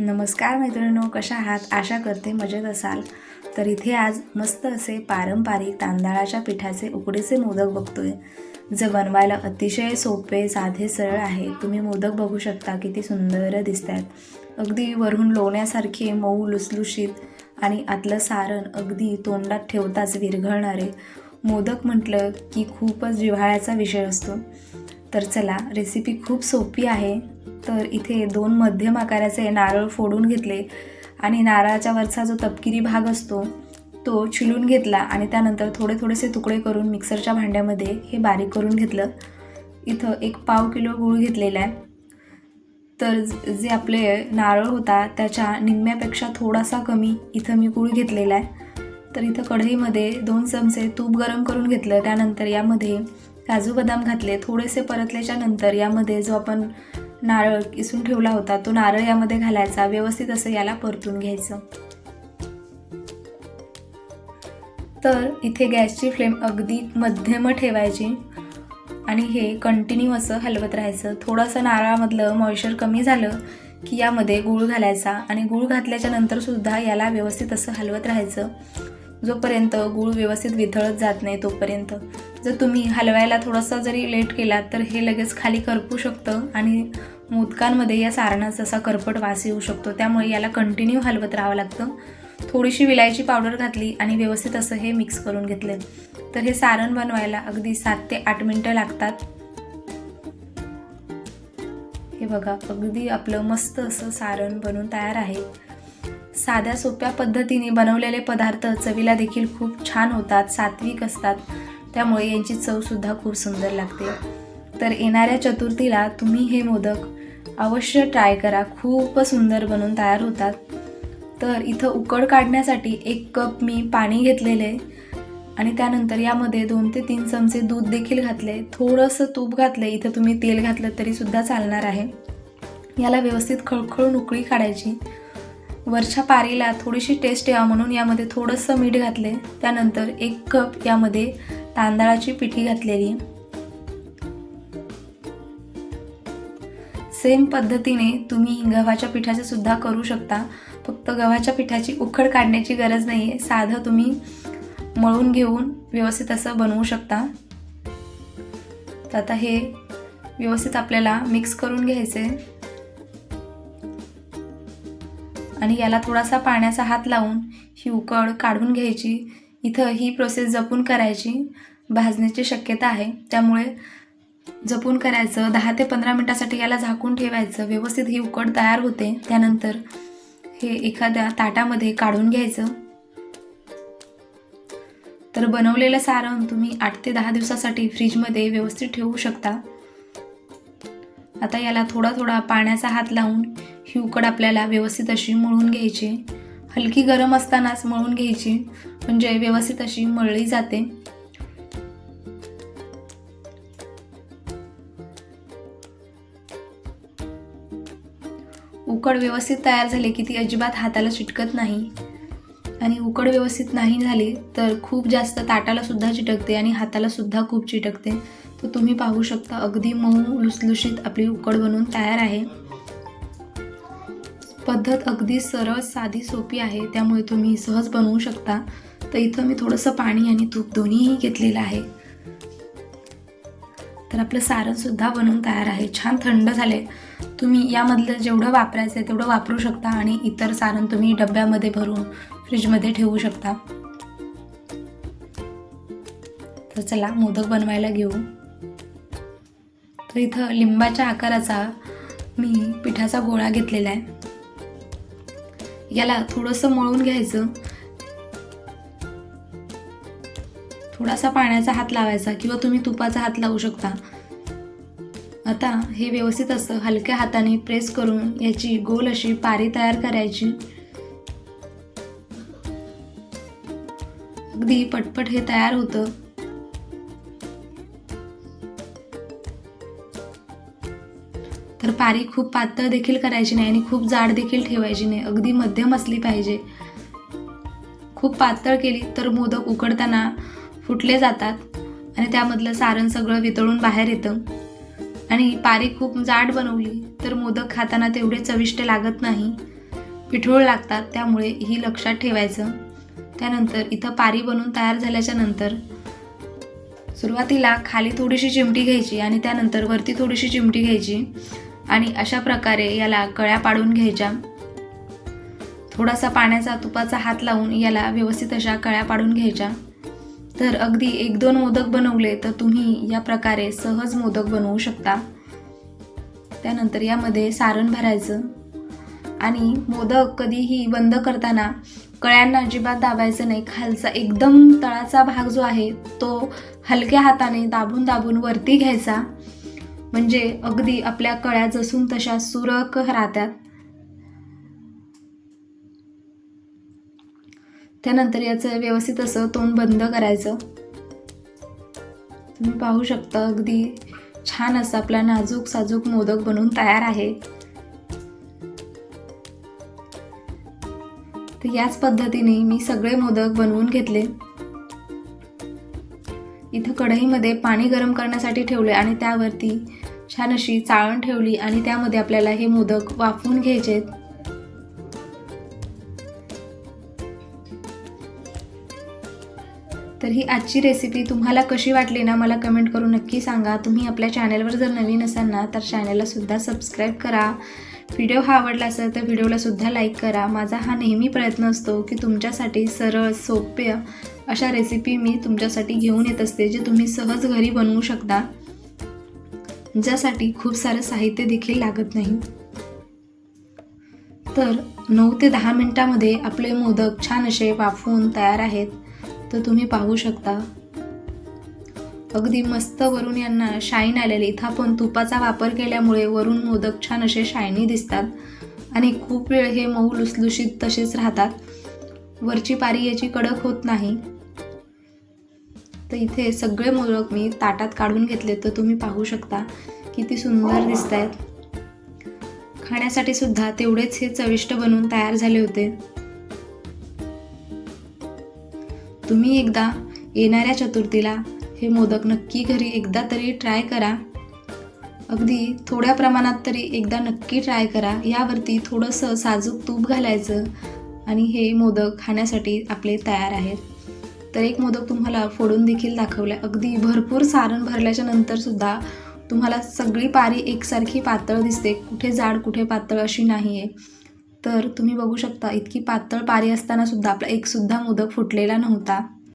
नमस्कार मैत्रिणींनो कशा आहात? आशा करते मजेत असाल. तर इथे आज मस्त असे पारंपरिक तांदळाच्या पिठाचे उकडीचे मोदक बघतोय. जे बनवायला अतिशय सोपे साधे सरळ आहे. तुम्ही मोदक बघू शकता किती सुंदर दिसत आहेत अगदी वरून लोण्यासारखे मऊ लुसलुशीत आणि आतलं सारण अगदी तोंडात ठेवताच विरघळणारे. मोदक म्हटलं की खूपच जिव्हाळ्याचा विषय असतो. तर चला रेसिपी खूप सोपी आहे. तर इथे दोन मध्यम आकाराचे नारळ फोडून घेतले आणि नारळाच्या वरचा जो तपकिरी भाग असतो तो चिलून घेतला आणि त्यानंतर थोडे थोडेसे तुकडे करून मिक्सरच्या भांड्यामध्ये हे बारीक करून घेतलं. इथं एक पाव किलो गूळ घेतलेला आहे. तर जे आपले नारळ होता त्याच्या निम्म्यापेक्षा थोडासा कमी इथं मी गूळ घेतलेला आहे. तर इथं कढईमध्ये दोन चमचे तूप गरम करून घेतलं. त्यानंतर यामध्ये काजू बदाम घातले थोडेसे परतल्याच्या नंतर यामध्ये जो आपण नारळ किसून ठेवला होता तो नारळ यामध्ये घालायचा व्यवस्थित असं याला परतून घ्यायचं. तर इथे गॅसची फ्लेम अगदी मध्यम ठेवायची आणि हे कंटिन्यू असं हलवत राहायचं. थोडंसं नारळामधलं मॉइश्चर कमी झालं की यामध्ये गूळ घालायचा आणि गूळ घातल्याच्या नंतरसुद्धा याला व्यवस्थित असं हलवत राहायचं. जोपर्यंत गूळ व्यवस्थित विथळत जात नाही तोपर्यंत. जर तुम्ही हलवायला थोडासा जरी लेट केला तर हे लगेच खाली करपू शकतं आणि मोदकांमध्ये या सारणाचा असा करपट वास येऊ शकतो. त्यामुळे याला कंटिन्यू हलवत राहावं लागतं. थोडीशी विलायची पावडर घातली आणि व्यवस्थित असं हे मिक्स करून घेतले. तर हे सारण बनवायला अगदी सात ते आठ मिनटं लागतात. हे बघा अगदी आपलं मस्त असं सारण बनून तयार आहे. साध्या सोप्या पद्धतीने बनवलेले पदार्थ चवीला देखील खूप छान होतात सात्विक असतात. त्यामुळे यांची चवसुद्धा खूप सुंदर लागते. तर येणाऱ्या चतुर्थीला तुम्ही हे मोदक अवश्य ट्राय करा. खूप सुंदर बनून तयार होतात. तर इथं उकड काढण्यासाठी एक कप मी पाणी घेतलेले आणि त्यानंतर यामध्ये दोन ते तीन चमचे दूध देखील घातले. थोडंसं तूप घातलं इथं तुम्ही तेल घातलं तरीसुद्धा चालणार आहे. याला व्यवस्थित खळखळून उकळी काढायची. वरच्या पारीला थोडीशी टेस्ट यावं म्हणून यामध्ये थोडंसं मीठ घातले त्यानंतर एक कप यामध्ये तांदळाची पिठी घातलेली. सेम पद्धतीने तुम्ही गव्हाच्या पिठाचे सुद्धा करू शकता. फक्त गव्हाच्या पिठाची उखड काढण्याची गरज नाही आहे साधं तुम्ही मळून घेऊन व्यवस्थित असं बनवू शकता. तर आता हे व्यवस्थित आपल्याला मिक्स करून घ्यायचे आणि याला थोडासा पाण्याचा हात लावून ही उकड काढून घ्यायची. इथं ही प्रोसेस जपून करायची. भाजण्याची शक्यता आहे. त्यामुळे जपून करायचं. दहा ते पंधरा मिनटासाठी याला झाकून ठेवायचं. व्यवस्थित ही उकड तयार होते. त्यानंतर हे एखाद्या ताटामध्ये काढून घ्यायचं. तर बनवलेलं सारण तुम्ही आठ ते दहा दिवसासाठी फ्रीजमध्ये व्यवस्थित ठेवू शकता. आता याला थोडा थोडा पाण्याचा हात लावून ही उकड आपल्याला व्यवस्थित अशी मळून घ्यायची. हलकी गरम असतानाच मळून घ्यायची. म्हणजे व्यवस्थित अशी मळली जाते. उकड व्यवस्थित तयार झाली की ती अजिबात हाताला चिटकत नाही. आणि उकड व्यवस्थित नाही झाली तर खूप जास्त ताटाला सुद्धा चिटकते आणि हाताला सुद्धा खूप चिटकते. तर तुम्ही पाहू शकता अगदी मऊ लुसलुशीत आपली उकड बनवून तयार आहे. पद्धत अगदी सरळ साधी सोपी आहे. त्यामुळे तुम्ही सहज बनवू शकता. तर इथं मी थोडंसं पाणी आणि तूप दोन्हीही घेतलेलं आहे. तर आपलं सारणसुद्धा बनवून तयार आहे. छान थंड झाले तुम्ही यामधलं जेवढं वापरायचं आहे तेवढं वापरू शकता आणि इतर सारण तुम्ही डब्यामध्ये भरून फ्रीजमध्ये ठेवू शकता. तर चला मोदक बनवायला घेऊ. तर इथं लिंबाच्या आकाराचा मी पिठाचा गोळा घेतलेला आहे. याला थोडंसं मळून घ्यायचं. थोडासा पाण्याचा हात लावायचा किंवा तुम्ही तुपाचा हात लावू शकता. आता हे व्यवस्थित असं हलक्या हाताने प्रेस करून याची गोल अशी पारी तयार करायची. अगदी पटपट हे तयार होतं. तर पारी खूप पातळ देखील करायची नाही आणि खूप जाड देखील ठेवायची नाही. अगदी मध्यम असली पाहिजे. खूप पातळ केली तर मोदक उकडताना फुटले जातात आणि त्यामधलं सारण सगळं वितळून बाहेर येतं. आणि पारी खूप जाड बनवली तर मोदक खाताना तेवढे चविष्ट लागत नाही. पिठोळ लागतात त्यामुळे ही लक्षात ठेवायचं. त्यानंतर इथं पारी बनवून तयार झाल्याच्यानंतर सुरुवातीला खाली थोडीशी चिमटी घ्यायची आणि त्यानंतर वरती थोडीशी चिमटी घ्यायची. आणि अशा प्रकारे याला कळ्या पाडून घ्यायच्या. थोडासा पाण्याचा तुपाचा हात लावून याला व्यवस्थित अशा कळ्या पाडून घ्यायच्या. तर अगदी एक दोन मोदक बनवले तर तुम्ही या प्रकारे सहज मोदक बनवू शकता. त्यानंतर यामध्ये सारण भरायचं. आणि मोदक कधीही बंद करताना कळ्यांना अजिबात दाबायचं नाही. खालचा एकदम तळाचा भाग जो आहे तो हलक्या हाताने दाबून दाबून वरती घ्यायचा. म्हणजे अगदी आपल्या कळ्या जसून तशा सुरक राहतात. त्यानंतर याचं व्यवस्थित असं तोंड बंद करायचं. तुम्ही पाहू शकता अगदी छान असं आपला नाजूक साजूक मोदक बनवून तयार आहे. तर याच पद्धतीने मी सगळे मोदक बनवून घेतले. इथं कढईमध्ये पाणी गरम करण्यासाठी ठेवले आणि त्यावरती छान अशी चाळण ठेवली आणि त्यामध्ये आपल्याला हे मोदक वाफवून घ्यायचे आहेत. तर ही आजची रेसिपी तुम्हाला कशी वाटली ना मला कमेंट करून नक्की सांगा. तुम्ही आपल्या चॅनलवर जर नवीन असाल ना तर चॅनललासुद्धा सबस्क्राईब करा. व्हिडिओ हा आवडला असेल तर व्हिडिओलासुद्धा लाईक करा. माझा हा नेहमी प्रयत्न असतो की तुमच्यासाठी सरळ सोप्य अशा रेसिपी मी तुमच्यासाठी घेऊन येत असते जे तुम्ही सहज घरी बनवू शकता. ज्यासाठी खूप सारं साहित्य देखील लागत नाही. तर नऊ ते दहा मिनटामध्ये आपले मोदक छान असे वाफवून तयार आहेत तर तुम्ही पाहू शकता. अगदी मस्त वरून यांना शाईन आलेली. इथं आपण तुपाचा वापर केल्यामुळे वरून मोदक छान असे शायनी दिसतात. आणि खूप वेळ हे मऊ लुसलुशीत तसेच राहतात. वरची पारी याची कडक होत नाही. तर इथे सगळे मोदक मी ताटात काढून घेतले तर तुम्ही पाहू शकता किती सुंदर दिसत आहेत खाण्यासाठी सुद्धा तेवढेच हे चविष्ट बनवून तयार झाले होते. तुम्ही एकदा येणाऱ्या चतुर्थीला हे मोदक नक्की घरी एकदा तरी ट्राय करा. अगदी थोड्या प्रमाणात तरी एकदा नक्की ट्राय करा. यावरती थोडंसं साजूक तूप घालायचं आणि हे मोदक खाण्यासाठी आपले तयार आहेत. तर एक मोदक तुम्हाला फोडून देखील दाखवला अगदी भरपूर सारण भरल्याच्या नंतरसुद्धा तुम्हाला सगळी पारी एकसारखी पातळ दिसते. कुठे जाड कुठे पातळ अशी नाही आहे तर तुम्ही बघू शकता इतकी पातळ पारी असतानासुद्धा आपला एकसुद्धा मोदक फुटलेला नव्हता.